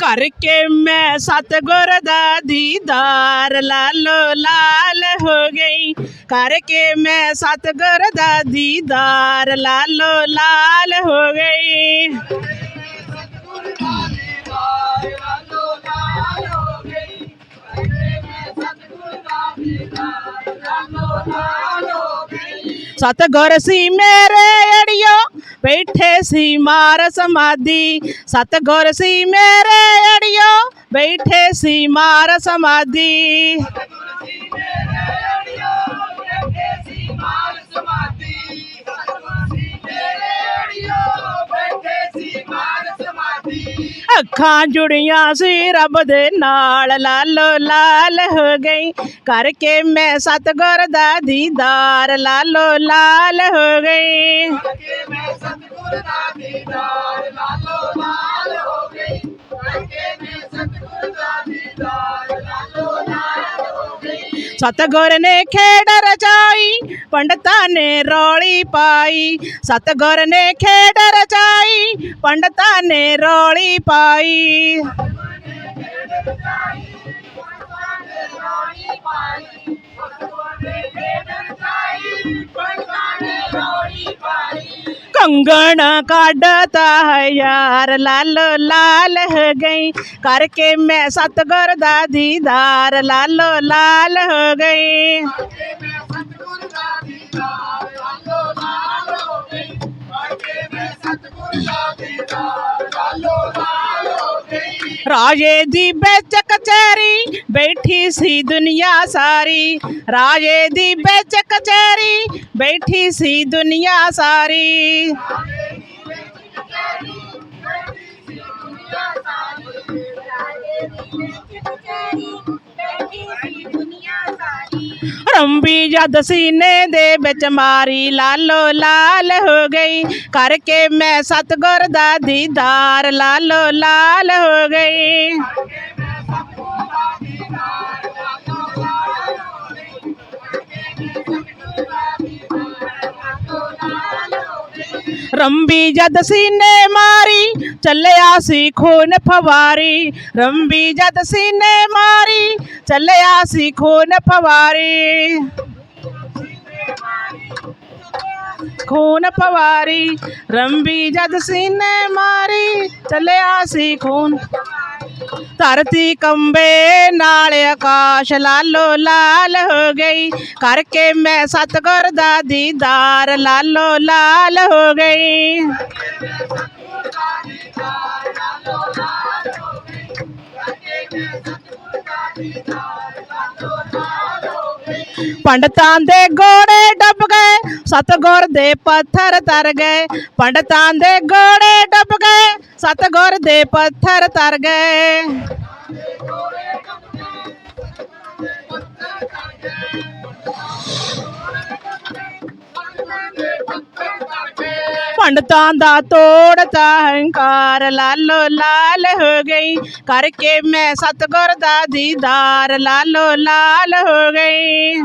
ਕਰਕੇ ਮੈਂ ਸਤਗੁਰ ਦਾ ਦੀਦਾਰ ਲਾਲੋ ਲਾਲ ਹੋ ਗਈ। ਕਰਕੇ ਮੈਂ ਸਤਗੁਰ ਦਾ ਦੀਦਾਰ ਲਾਲੋ ਲਾਲ ਹੋ ਗਈ। ਸਤਗੁਰ ਸੀ ਮੇਰੇ ਅੜਿਓ ਬੈਠੇ ਸੀ ਮਾਰ ਸਮਾਧੀ ਸਤਗੁਰ ਸੀ ਮੇਰੇ ਅੜਿਓ ਬੈਠੇ ਸੀ ਮਾਰ ਸਮਾਧੀ ਅੱਖਾਂ ਜੁੜੀਆਂ ਸੀ ਰੱਬ ਦੇ ਨਾਲ ਲਾਲੋ ਲਾਲ ਹੋ ਗਈ ਕਰਕੇ ਮੈਂ ਸਤਗੁਰ ਦਾ ਦੀਦਾਰ ਲਾਲੋ ਲਾਲ ਹੋ ਗਈ ਸਤਗੁਰ ਨੇ ਖੇਡ ਰਚਾਈ ਪੰਡਤਾਂ ਨੇ ਰੌਲੀ ਪਾਈ ਸਤਗੁਰ ਨੇ ਖੇਡ ਰਚਾਈ ਪੰਡਤਾਂ ਨੇ ਰੌਲੀ ਪਾਈ कंगन काटता है यार, लाल लाल हो गई। करके मैं सतगुर दीदार लाल लाल हो गई। राजे दी बेच कचहरी, बैठी सी दुनिया सारी। राजे दी बेच कचहरी, बैठी सी दुनिया सारी। रंबी जद सीने दे बिच मारी, लालो लाल हो गई। करके मैं सतगुर दीदार, लालो लाल हो गई। ਰੰਬੀ ਜਦ ਸੀਨੇ ਮਾਰੀ, ਚੱਲਿਆ ਸੀ ਖੂਨ ਫਵਾਰੀ। ਰੰਬੀ ਜਦ ਸੀਨੇ ਮਾਰੀ, ਚੱਲਿਆ ਸੀ ਖੂਨ ਫਵਾਰੀ। ਖੂਨ ਫਵਾਰੀ, ਰੰਬੀ ਜਦ ਸੀਨੇ ਮਾਰੀ, ਚੱਲਿਆ ਸੀ ਖੂਨ ਧਰਤੀ ਕੰਬੇ ਨਾਲ ਆਕਾਸ਼ ਲਾਲੋ ਲਾਲ ਹੋ ਗਈ। ਕਰਕੇ ਮੈਂ ਸਤਗੁਰ ਦਾ ਦੀਦਾਰ ਲਾਲੋ ਲਾਲ ਹੋ ਗਈ। ਪੰਡਤਾਂ ਦੇ ਗੋੜੇ ਡੱਬ ਗਏ, ਸਤਗੁਰ ਦੇ ਪੱਥਰ ਤਰ ਗਏ। ਪੰਡਤਾਂ ਦੇ ਗੋੜੇ ਡੱਬ ਗਏ, ਸਤਗੁਰ ਦੇ ਪੱਥਰ ਤਰ ਗਏ। ਪੰਡਤਾਂ ਦਾ ਤੋੜਤਾ ਹੰਕਾਰ ਲਾਲੋ ਲਾਲ ਹੋ ਗਈ। ਕਰਕੇ ਮੈਂ ਸਤਗੁਰ ਦਾ ਦੀਦਾਰ ਲਾਲੋ ਲਾਲ ਹੋ ਗਈ।